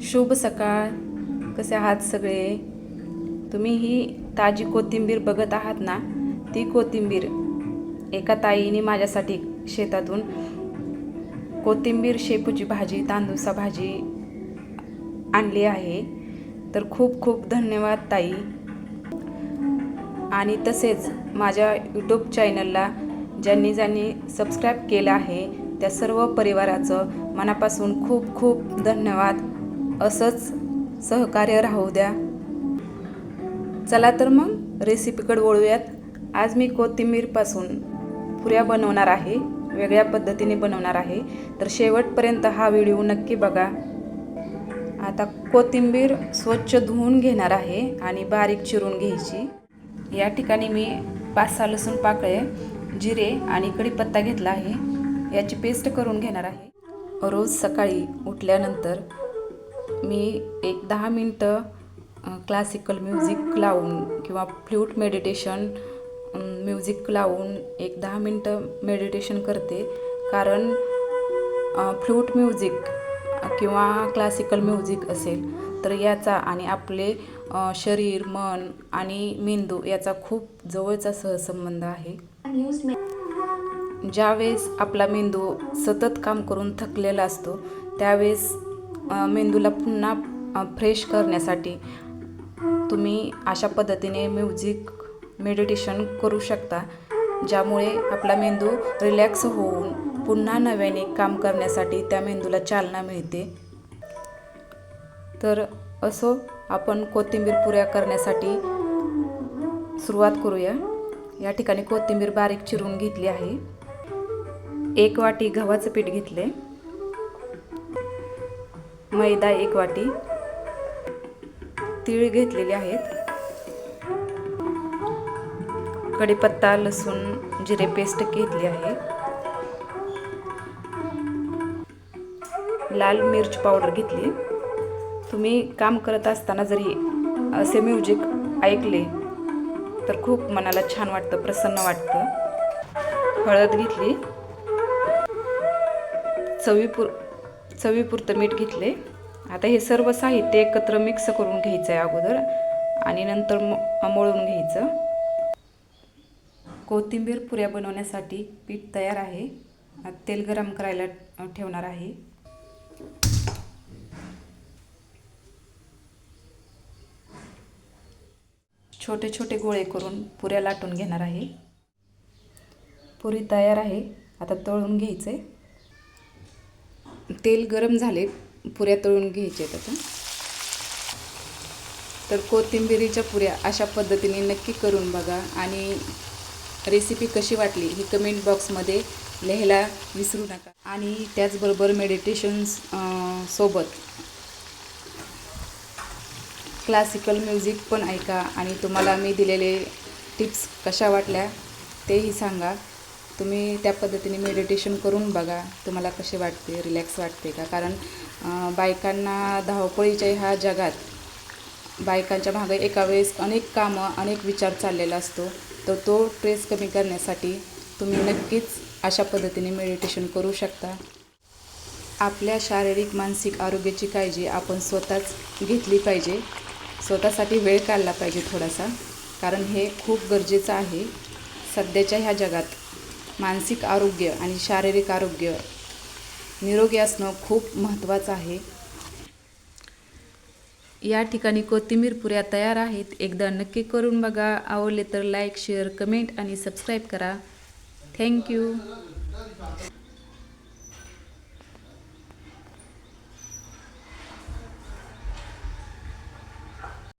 शुभ सकाळ. कसे आहात सगळे? तुम्ही ही ताजी कोथिंबीर बघत आहात ना? ती कोथिंबीर एका ताईने माझ्यासाठी शेतातून कोथिंबीर शेपूची भाजी तांदूसा भाजी आणली आहे. तर खूप खूप धन्यवाद ताई. आणि तसेच माझ्या यूट्यूब चॅनलला ज्यांनी ज्यांनी सबस्क्राईब केलं आहे त्या सर्व परिवाराचं मनापासून खूप खूप धन्यवाद. असंच सहकार्य राहू द्या. चला तर मग रेसिपीकडे वळूयात. आज मी कोथिंबीरपासून पुऱ्या बनवणार आहे वेगळ्या पद्धतीने बनवणार आहे. तर शेवटपर्यंत हा व्हिडिओ नक्की बघा. आता कोथिंबीर स्वच्छ धुवून घेणार आहे आणि बारीक चिरून घ्यायची. या ठिकाणी मी पाच सहा लसूण पाकळे जिरे आणि कढीपत्ता घेतला आहे. याची पेस्ट करून घेणार आहे. रोज सकाळी उठल्यानंतर मी एक दहा मिनटं क्लासिकल म्युझिक लावून किंवा फ्ल्यूट मेडिटेशन म्युझिक लावून एक दहा मिनटं मेडिटेशन करते. कारण फ्लूट म्युझिक किंवा क्लासिकल म्युझिक असेल तर याचा आणि आपले शरीर मन आणि मेंदू याचा खूप जवळचा सहसंबंध आहे. ज्यावेळेस आपला मेंदू सतत काम करून थकलेला असतो त्यावेळेस मेंदूला पुन्हा फ्रेश करण्यासाठी तुम्ही अशा पद्धतीने म्युझिक मेडिटेशन करू शकता ज्यामुळे आपला मेंदू रिलॅक्स होऊन पुन्हा नव्याने काम करण्यासाठी त्या मेंदूला चालना मिळते. तर असो आपण कोथिंबीर पुऱ्या करण्यासाठी सुरुवात करूया. या ठिकाणी कोथिंबीर बारीक चिरून घेतली आहे. एक वाटी गव्हाचं पीठ घेतले मैदा एक वाटी. तीळ घेतलेले आहेत. कढीपत्ता लसूण जिरे पेस्ट घेतली आहे. लाल मिर्च पावडर घेतली. तुम्ही काम करत असताना जरी असे म्युझिक ऐकले तर खूप मनाला छान वाटतं प्रसन्न वाटतं. हळद घेतली. चवीपूर चवीपुरतं मीठ घेतले. आता हे सर्व साहित्य एकत्र मिक्स करून घ्यायचं आहे अगोदर आणि नंतर म- मळून घ्यायचं. कोथिंबीर पुऱ्या बनवण्यासाठी पीठ तयार आहे. तेल गरम करायला ठेवणार आहे. छोटे छोटे गोळे करून पुऱ्या लाटून घेणार आहे. पुरी तयार आहे. आता तळून घ्यायचे तेल गरम झाले पुऱ्या तळून घ्यायचे आता. तर कोथिंबिरीच्या पुऱ्या अशा पद्धतीने नक्की करून बघा आणि रेसिपी कशी वाटली ही कमेंट बॉक्समध्ये लिहायला विसरू नका. आणि त्याचबरोबर मेडिटेशन्स सोबत क्लासिकल म्युझिक पण ऐका आणि तुम्हाला मी दिलेले टिप्स कशा वाटल्या तेही सांगा. तुम्ही त्या पद्धतीने मेडिटेशन करून बघा तुम्हाला कसे वाटते रिलॅक्स वाटते का? कारण बायकांना धावपळीच्या ह्या जगात बायकांच्या मागे एका वेळेस अनेक कामं अनेक विचार चाललेला असतो. तर तो ट्रेस कमी करण्यासाठी तुम्ही नक्कीच अशा पद्धतीने मेडिटेशन करू शकता. आपल्या शारीरिक मानसिक आरोग्याची काळजी आपण स्वतःच घेतली पाहिजे. स्वतःसाठी वेळ काढला पाहिजे थोडासा. कारण हे खूप गरजेचं आहे. सध्याच्या ह्या जगात मानसिक आरोग्य आणि शारीरिक आरोग्य निरोगी असणं खूप महत्त्वाचं आहे. या ठिकाणी कोथिंबीर पुऱ्या तयार आहेत. एकदा नक्की करून बघा. आवडले तर लाईक शेअर कमेंट आणि सबस्क्राईब करा. Thank you